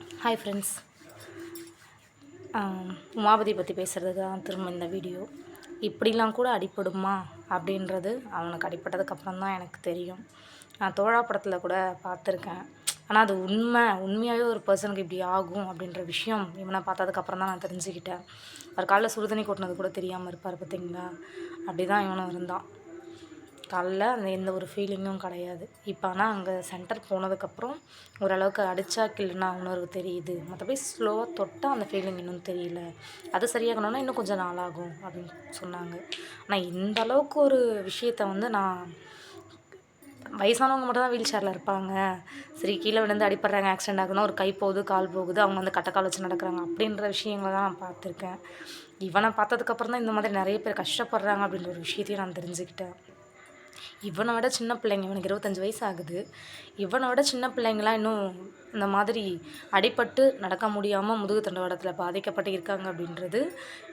Hi friends Umapathi பற்றி பேசுகிறது தான் திரும்ப இந்த வீடியோ. இப்படிலாம் கூட அடிப்படுமா? அப்படின்றது அவனுக்கு அடிப்பட்டதுக்கப்புறம் தான் எனக்கு தெரியும். நான் தோழா படத்தில் கூட பார்த்துருக்கேன். ஆனால் அது உண்மை உண்மையாகவே ஒரு பர்சனுக்கு இப்படி ஆகும் அப்படின்ற விஷயம் இவனை பார்த்ததுக்கப்புறம் தான் நான் தெரிஞ்சுக்கிட்டேன். அவர் காலைல சுடுதண்ணி கொட்டினது கூட தெரியாமல் இருப்பார் பார்த்தீங்களா? அப்படி தான் இவனும் இருந்தான். காலில் அந்த எந்த ஒரு ஃபீலிங்கும் கிடையாது. இப்போ ஆனால் அங்கே சென்டர் போனதுக்கப்புறம் ஓரளவுக்கு அடித்தா கிள்ளுனா உணர்வு தெரியுது. மற்றபடி ஸ்லோவாக தொட்டால் அந்த ஃபீலிங் இன்னும் தெரியல. அது சரியாகணும்னா இன்னும் கொஞ்சம் நாள் ஆகும் அப்படின்னு சொன்னாங்க. ஆனால் இந்த அளவுக்கு ஒரு விஷயத்த வந்து நான் வயசானவங்க மட்டும் தான் வீல் சேரில் இருப்பாங்க. சரி கீழே விழுந்து அடிப்படுறாங்க ஆக்சிடென்ட் ஆகுதுன்னா ஒரு கை போகுது கால் போகுது அவங்க வந்து கட்டக்கால் வச்சு நடக்கிறாங்க அப்படின்ற விஷயங்களை தான் நான் பார்த்துருக்கேன். இவனை பார்த்ததுக்கப்புறம் தான் இந்த மாதிரி நிறைய பேர் கஷ்டப்படுறாங்க அப்படின்ற ஒரு விஷயத்தையும் நான் தெரிஞ்சுக்கிட்டேன். இவனை விட சின்ன பிள்ளைங்க இவனுக்கு இருபத்தஞ்சி வயசு ஆகுது. இவனை விட சின்ன பிள்ளைங்களாம் இன்னும் இந்த மாதிரி அடிபட்டு நடக்க முடியாமல் முதுகு தண்டவாடத்தில் பாதிக்கப்பட்டு இருக்காங்க அப்படின்றது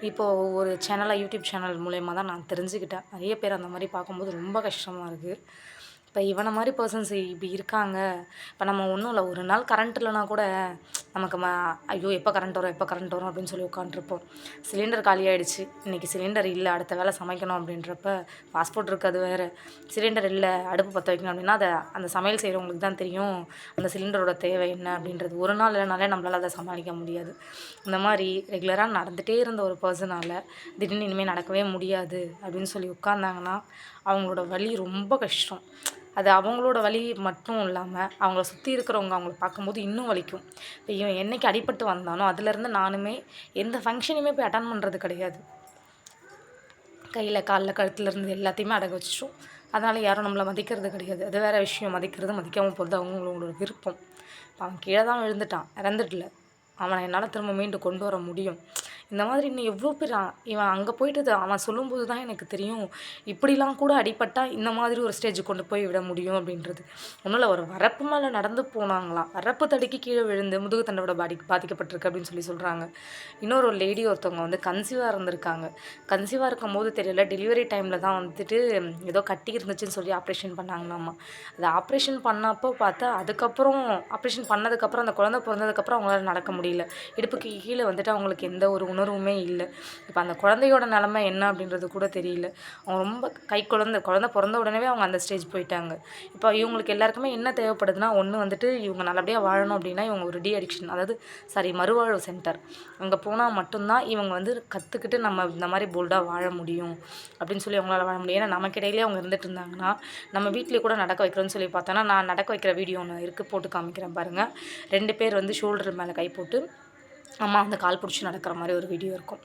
இப்போது ஒரு சேனலாக யூடியூப் சேனல் மூலயமா தான் நான் தெரிஞ்சுக்கிட்டேன். நிறைய பேர் அந்த மாதிரி பார்க்கும்போது ரொம்ப கஷ்டமாக இருக்குது இப்போ இவனை மாதிரி பர்சன்ஸ் இப்படி இருக்காங்க. இப்போ நம்ம ஒன்றும் இல்லை. ஒரு நாள் கரண்ட் இல்லைனா கூட நமக்கு ம ஐயோ எப்போ கரண்ட் வரும் எப்போ கரண்ட் வரும் அப்படின்னு சொல்லி உட்காந்துருப்போம் சிலிண்டர் காலி ஆகிடுச்சு இன்றைக்கி சிலிண்டர் இல்லை. அடுத்த வேலை சமைக்கணும் அப்படின்றப்ப பாஸ்போர்ட் இருக்குது வேறு. சிலிண்டர் இல்லை. அடுப்பு பற்ற வைக்கணும் அப்படின்னா அதை அந்த சமையல் செய்கிறவங்களுக்கு தான் தெரியும் அந்த சிலிண்டரோட தேவை என்ன அப்படின்றது. ஒரு நாள் இல்லைனாலே நம்மளால் அதை சமாளிக்க முடியாது. இந்த மாதிரி ரெகுலராக நடந்துகிட்டே இருந்த ஒரு பர்சனால் திடீர்னு இனிமேல் நடக்கவே முடியாது அப்படின்னு சொல்லி உட்காந்தாங்கன்னா அவங்களோட வலி ரொம்ப கஷ்டம். அது அவங்களோட வலி மட்டும் இல்லாமல் அவங்கள சுற்றி இருக்கிறவங்க அவங்கள பார்க்கும்போது இன்னும் வலிக்கும். இப்போ இவன் என்றைக்கு அடிபட்டு வந்தானோ அதுலேருந்து நானுமே எந்த ஃபங்க்ஷனையுமே போய் அட்டன் பண்ணுறது கிடையாது. கையில் காலில் கழுத்தில் இருந்து எல்லாத்தையுமே அடக வச்சிட்டோம். அதனால் யாரும் நம்மளை மதிக்கிறது கிடையாது. அது வேறு விஷயம். மதிக்கிறது மதிக்காமல் போகிறது அவங்களோட விருப்பம். அவன் கீழே தான் விழுந்துட்டான். இறந்துடல அவனை என்னால் திரும்ப மீண்டு கொண்டு வர முடியும். இந்த மாதிரி இன்னும் எவ்வளோ பேர் இவன் அங்கே போயிட்டு அவன் சொல்லும்போது தான் எனக்கு தெரியும். இப்படிலாம் கூட அடிப்பட்டால் இந்த மாதிரி ஒரு ஸ்டேஜ் கொண்டு போய் விட முடியும் அப்படின்றது. ஒன்றும் இல்லை ஒரு வரப்பு மேலே நடந்து போனாங்களாம். வரப்பு தடுக்கி கீழே விழுந்து முதுகு தண்டோட பாடி பாதிக்கப்பட்டிருக்கு அப்படின்னு சொல்லி சொல்கிறாங்க இன்னொரு ஒரு லேடி ஒருத்தவங்க வந்து கன்சீவாக இருந்திருக்காங்க. கன்சீவாக இருக்கும் போது தெரியல டெலிவரி டைமில் தான் வந்துட்டு ஏதோ கட்டி இருந்துச்சுன்னு சொல்லி ஆப்ரேஷன் பண்ணாங்களாம்மா அது ஆப்ரேஷன் பண்ணப்போ பார்த்தா அதுக்கப்புறம் ஆப்ரேஷன் பண்ணதுக்கப்புறம் அந்த குழந்தை பிறந்ததுக்கப்புறம் அவங்களால நடக்க முடியல. இடுப்புக்கு கீழே வந்துட்டு அவங்களுக்கு எந்த ஒரு உணர்வுமே இல்லை. இப்போ அந்த குழந்தையோட நிலமை என்ன அப்படின்றது கூட தெரியல. அவங்க ரொம்ப கை குழந்த குழந்த பிறந்த உடனே அவங்க அந்த ஸ்டேஜ் போயிட்டாங்க. இப்போ இவங்களுக்கு எல்லாருக்குமே என்ன தேவைப்படுதுன்னா ஒன்று வந்துட்டு இவங்க நல்லபடியாக வாழணும் அப்படின்னா இவங்க ஒரு டி அடிக்ஷன் அதாவது சாரி மறுவாழ்வு சென்டர் அங்கே போனால் மட்டும்தான் இவங்க வந்து கற்றுக்கிட்டு நம்ம இந்த மாதிரி போல்டாக வாழ முடியும் அப்படின்னு சொல்லி அவங்களால வாழ முடியும். ஏன்னா நமக்கிடையிலே அவங்க இருந்துட்டு இருந்தாங்கன்னா நம்ம வீட்லேயே கூட நடக்க வைக்கிறோன்னு சொல்லி பார்த்தோன்னா நான் நடக்க வைக்கிற வீடியோ ஒன்று இருக்குது போட்டு காமிக்கிறேன் பாருங்கள் ரெண்டு பேர் வந்து ஷோல்டர் மேலே கை போட்டு அம்மா வந்து கால் பிடிச்சி நடக்கிற மாதிரி ஒரு வீடியோ இருக்கும்.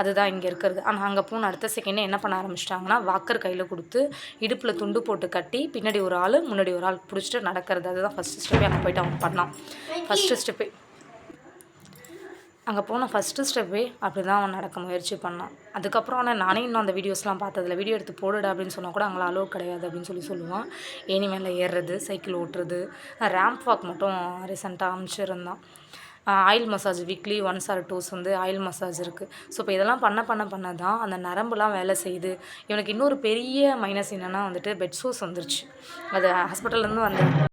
அதுதான் இங்கே இருக்கிறது. ஆனால் அங்கே போன அடுத்த செகண்டே என்ன பண்ண ஆரம்பிச்சிட்டாங்கன்னா வாக்கர் கையில் கொடுத்து இடுப்பில் துண்டு போட்டு கட்டி பின்னாடி ஒரு ஆள் முன்னாடி ஒரு ஆள் பிடிச்சிட்டு நடக்கிறது. அதுதான் ஃபஸ்ட்டு ஸ்டெப்பே அங்கே போயிட்டு அவன் பண்ணான். ஃபஸ்ட்டு ஸ்டெப்பே அங்கே போன ஃபஸ்ட்டு ஸ்டெப்பே அப்படி தான் அவன் நடக்க முயற்சி பண்ணான். அதுக்கப்புறம் ஆனால் நானே இன்னும் அந்த வீடியோஸ்லாம் பார்த்ததில்ல. வீடியோ எடுத்து போடுடா அப்படின்னு சொன்னால் கூட அங்கே அலோவ் கிடையாது அப்படின்னு சொல்லி சொல்லுவான். ஏனி மேலே ஏறுறது சைக்கிள் ஓட்டுறது. ரேம்ப் வாக் மட்டும் ரீசெண்டாக அமைச்சிருந்தான். Oil massage weekly once or twice வந்து ஆயில் மசாஜ் இருக்குது ஸோ இப்போ இதெல்லாம் பண்ண பண்ண பண்ண தான் அந்த நரம்புலாம் வேலை செய்யுது. இவனுக்கு இன்னொரு பெரிய மைனஸ் என்னென்னா வந்துட்டு பெட் ஷூஸ் வந்துருச்சு. அது ஹாஸ்பிட்டல்லேருந்து வந்த